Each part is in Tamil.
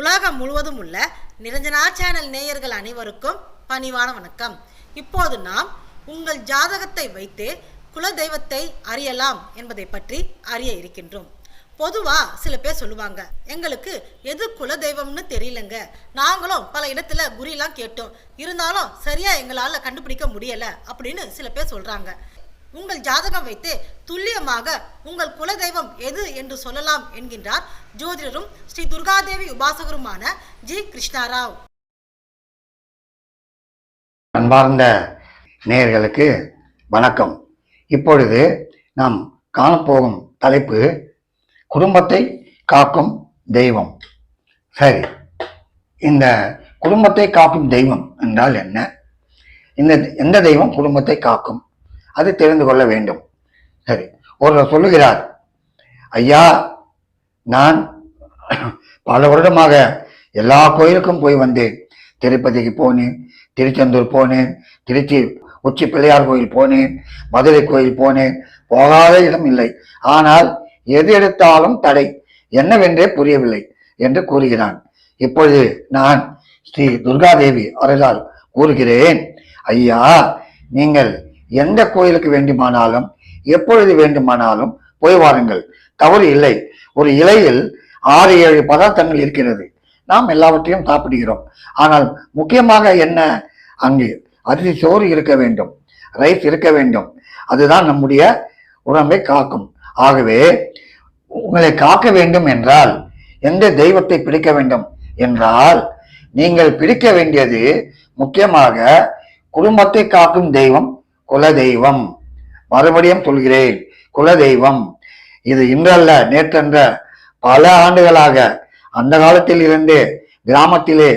உலகம் முழுவதும் உள்ள நிரஞ்சனா சேனல் நேயர்கள் அனைவருக்கும் பணிவான வணக்கம். இப்போது நாம் உங்கள் ஜாதகத்தை வைத்து குல தெய்வத்தை அறியலாம் என்பதை பற்றி அறிய இருக்கின்றோம். பொதுவா சில பேர் சொல்லுவாங்க எங்களுக்கு எது குல தெய்வம்னு தெரியலங்க. நாங்களும் பல இடத்துல குறியெல்லாம் கேட்டோம். இருந்தாலும் சரியா எங்களால் கண்டுபிடிக்க முடியல. அப்படின்னு சில பேர் சொல்றாங்க. உங்கள் ஜாதகம் வைத்து துல்லியமாக உங்கள் குலதெய்வம் எது என்று சொல்லலாம் என்கின்றார் ஜோதிடரும் ஸ்ரீ துர்காதேவி உபாசகருமான ஜி. கிருஷ்ணாராவ். அன்பார்ந்த நேயர்களுக்கு வணக்கம். இப்பொழுது நாம் காணப்போகும் தலைப்பு குடும்பத்தை காக்கும் தெய்வம். சரி இந்த குடும்பத்தை காக்கும் தெய்வம் என்றால் என்ன? இந்த எந்த தெய்வம் குடும்பத்தை காக்கும்? அது தெரிந்து கொள்ள வேண்டும். சரி ஒருவர் சொல்லுகிறார் ஐயா நான் பல வருடமாக எல்லா கோயிலுக்கும் போய் வந்தேன். திருப்பதிக்கு போனேன் திருச்செந்தூர் போனேன் திருச்சி உச்சி பிள்ளையார் கோயில் போனேன் மதுரை கோயில் போனேன். போகாத இடம் இல்லை. ஆனால் எது எடுத்தாலும் தடை. என்னவென்றே புரியவில்லை என்று கூறுகிறான். இப்பொழுது நான் ஸ்ரீ துர்காதேவி அவர்களால் கூறுகிறேன் ஐயா நீங்கள் எந்த கோயிலுக்கு வேண்டுமானாலும் எப்பொழுது வேண்டுமானாலும் போய் வாருங்கள். தவறு இல்லை. ஒரு இலையில் ஆறு ஏழு பதார்த்தங்கள் இருக்கிறது. நாம் எல்லாவற்றையும் சாப்பிடுகிறோம். ஆனால் முக்கியமாக என்ன? அங்கு அரிசி சோறு இருக்க வேண்டும். ரைஸ் இருக்க வேண்டும். அதுதான் நம்முடைய உடம்பை காக்கும். ஆகவே உங்களை காக்க வேண்டும் என்றால் எந்த தெய்வத்தை பிடிக்க வேண்டும் என்றால் நீங்கள் பிடிக்க வேண்டியது முக்கியமாக குடும்பத்தை காக்கும் தெய்வம் குலதெய்வம். மறுபடியும் சொல்கிறேன் குலதெய்வம். இது இன்றல்ல நேற்றென்ற பல ஆண்டுகளாக அந்த காலத்தில் இருந்தே கிராமத்திலே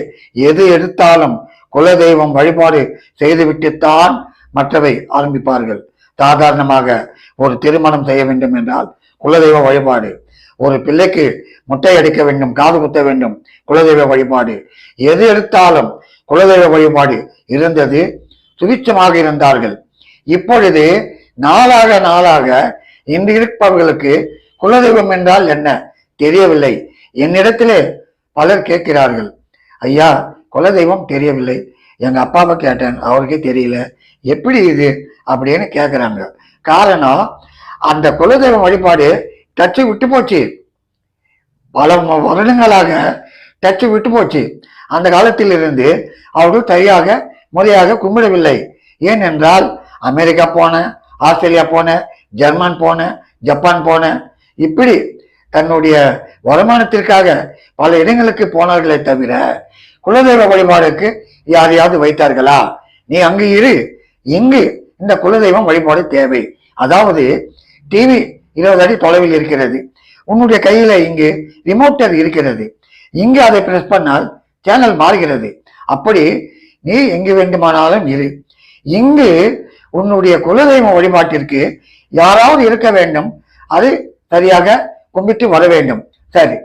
எது எடுத்தாலும் குலதெய்வம் வழிபாடு செய்துவிட்டுத்தான் மற்றவை ஆரம்பிப்பார்கள். சாதாரணமாக ஒரு திருமணம் செய்ய வேண்டும் என்றால் குலதெய்வ வழிபாடு ஒரு பிள்ளைக்கு முட்டை அடிக்க வேண்டும் காது குத்த வேண்டும் குலதெய்வ வழிபாடு. எது எடுத்தாலும் குலதெய்வ வழிபாடு இருந்தது சுபிச்சமாக இருந்தார்கள். இப்பொழுது நாளாக நாளாக இன்று இருப்பவர்களுக்கு குலதெய்வம் என்றால் என்ன? தெரியவில்லை. என்னிடத்திலே பலர் கேட்கிறார்கள். ஐயா குலதெய்வம் தெரியவில்லை. எங்க அப்பாவை கேட்டேன். அவருக்கே தெரியல. எப்படி இது? அப்படின்னு கேட்குறாங்க காரணம் அந்த குலதெய்வம் வழிபாடு டச்சு விட்டு போச்சு. பல வருடங்களாக டச்சு விட்டு போச்சு. அந்த காலத்தில் இருந்து அவர்கள் சரியாக முறையாக கும்பிடவில்லை. ஏனென்றால் அமெரிக்கா போன ஆஸ்திரேலியா போன ஜெர்மன் போன ஜப்பான் போன இப்படி தன்னுடைய வருமானத்திற்காக பல இடங்களுக்கு போனார்களே தவிர குலதெய்வ வழிபாடுக்கு யாரையாவது வைத்தார்களா? நீ அங்கு இரு. இங்கு இந்த குலதெய்வம் வழிபாடு தேவை. அதாவது டிவி இருபது அடி தொலைவில் இருக்கிறது. உன்னுடைய கையில இங்கு ரிமோட்டர் இருக்கிறது. இங்கு அதை பிரஸ் பண்ணால் சேனல் மாறுகிறது. அப்படி நீ எங்கு வேண்டுமானாலும் இரு. இங்கு உன்னுடைய குலதெய்வ வழிபாட்டிற்கு யாராவது இருக்க வேண்டும் அது சரியாக கும்பிட்டு வர வேண்டும். சரி.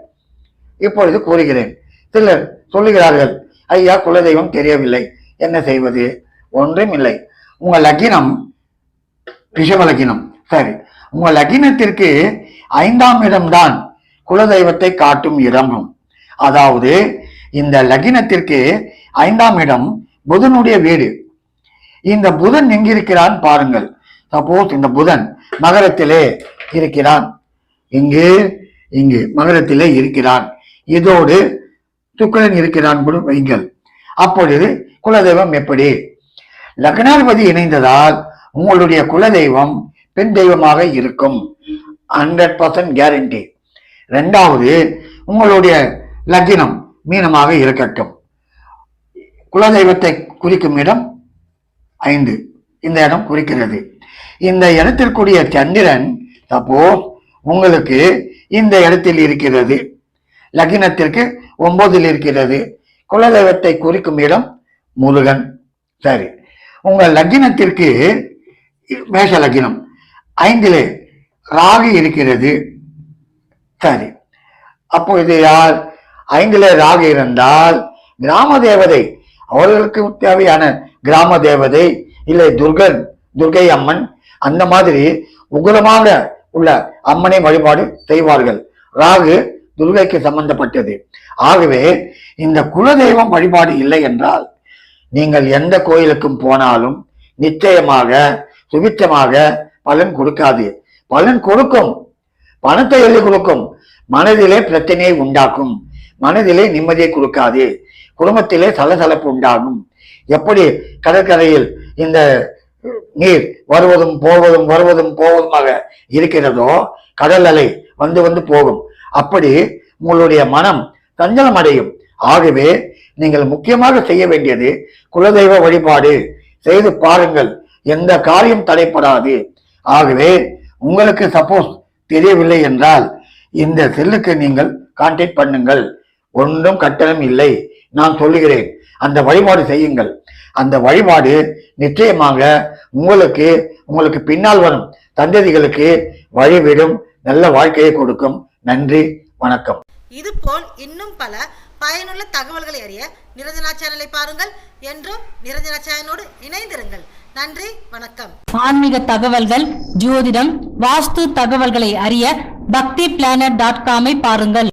இப்பொழுது கூறுகிறேன். சிலர் சொல்லுகிறார்கள் ஐயா குலதெய்வம் தெரியவில்லை. என்ன செய்வது? ஒன்றும் இல்லை. உங்கள் லக்கினம் ரிஷப லக்கினம். சரி. உங்கள் லக்கினத்திற்கு ஐந்தாம் இடம்தான் குலதெய்வத்தை காட்டும் இடமும். அதாவது இந்த லக்கினத்திற்கு ஐந்தாம் இடம் புதனுடைய வீடு. இந்த புதன் எங்கிருக்கிறான் பாருங்கள். சப்போஸ் இந்த புதன் மகரத்திலே இருக்கிறான். இங்கு இங்கு மகரத்திலே இருக்கிறான். இதோடு சுக்கிரன் இருக்கிறான் கூட வைங்கள் அப்பொழுது குலதெய்வம் எப்படி? லக்னாதிபதி இணைந்ததால் உங்களுடைய குலதெய்வம் பெண் தெய்வமாக இருக்கும். ஹண்ட்ரட் பர்சன்ட் கேரண்டி ரெண்டாவது உங்களுடைய லக்கினம் மீனமாக இருக்கட்டும். குலதெய்வத்தை குறிக்கும் இடம் ஐந்து. இந்த இடம் குறிக்கிறது. இந்த இடத்திற்குரிய சந்திரன் சப்போஸ் உங்களுக்கு இந்த இடத்தில் இருக்கிறது. லக்னத்திற்கு ஒன்பதில் இருக்கிறது. குலதெய்வத்தை குறிக்கும் இடம் முருகன். சரி. உங்கள் லக்னத்திற்கு மேஷ லக்னம். ஐந்திலே ராகு இருக்கிறது. சரி. அப்போ இது யார்? ஐந்திலே ராகு இருந்தால் கிராம தேவதை. அவர்களுக்கு தேவையான கிராம தேவதை இல்லை துர்கன் துர்கை அம்மன் அந்த மாதிரி உகரமாக உள்ள அம்மனை வழிபாடு செய்வார்கள். ராகு துர்கைக்கு சம்பந்தப்பட்டது. ஆகவே இந்த குலதெய்வம் வழிபாடு இல்லை என்றால் நீங்கள் எந்த கோயிலுக்கும் போனாலும் நிச்சயமாக சுபிச்சமாக பலன் கொடுக்காது. பலன் கொடுக்கும். பணத்தை எழுதி கொடுக்கும். மனதிலே பிரச்சனையை உண்டாக்கும். மனதிலே நிம்மதியை கொடுக்காது. குடும்பத்திலே சலசலப்பு உண்டாகும். எப்படி கடற்கரையில் இந்த நீர் வருவதும் போவதும் வருவதும் போவதுமாக இருக்கிறதோ கடல் அலை வந்து வந்து போகும். அப்படி உங்களுடைய மனம் தஞ்சலம் அடையும். ஆகவே நீங்கள் முக்கியமாக செய்ய வேண்டியது குலதெய்வ வழிபாடு. செய்து பாருங்கள். எந்த காரியம் தடைப்படாது ஆகவே உங்களுக்கு சப்போஸ் தெரியவில்லை என்றால் இந்த செல்லுக்கு நீங்கள் கான்டாக்ட் பண்ணுங்கள். ஒன்றும் கட்டணம் இல்லை. நான் சொல்லுகிறேன். அந்த வழிபாடு செய்யுங்கள். அந்த வழிபாடு நிச்சயமாக உங்களுக்கு உங்களுக்கு பின்னால் வரும் சந்ததிகளுக்கு வழிவிடும் நல்ல வாழ்க்கையை கொடுக்கும். நன்றி வணக்கம். இதுபோல் இன்னும் பல பயனுள்ள தகவல்களை அறிய நிரஞ்சனா சேனலை பாருங்கள். என்றும் நிரஞ்சனா சேனலோடு இணைந்திருங்கள். நன்றி வணக்கம். ஆன்மீக தகவல்கள் ஜோதிடம் வாஸ்து தகவல்களை அறிய பக்தி பிளானட் டாட் காமை பாருங்கள்.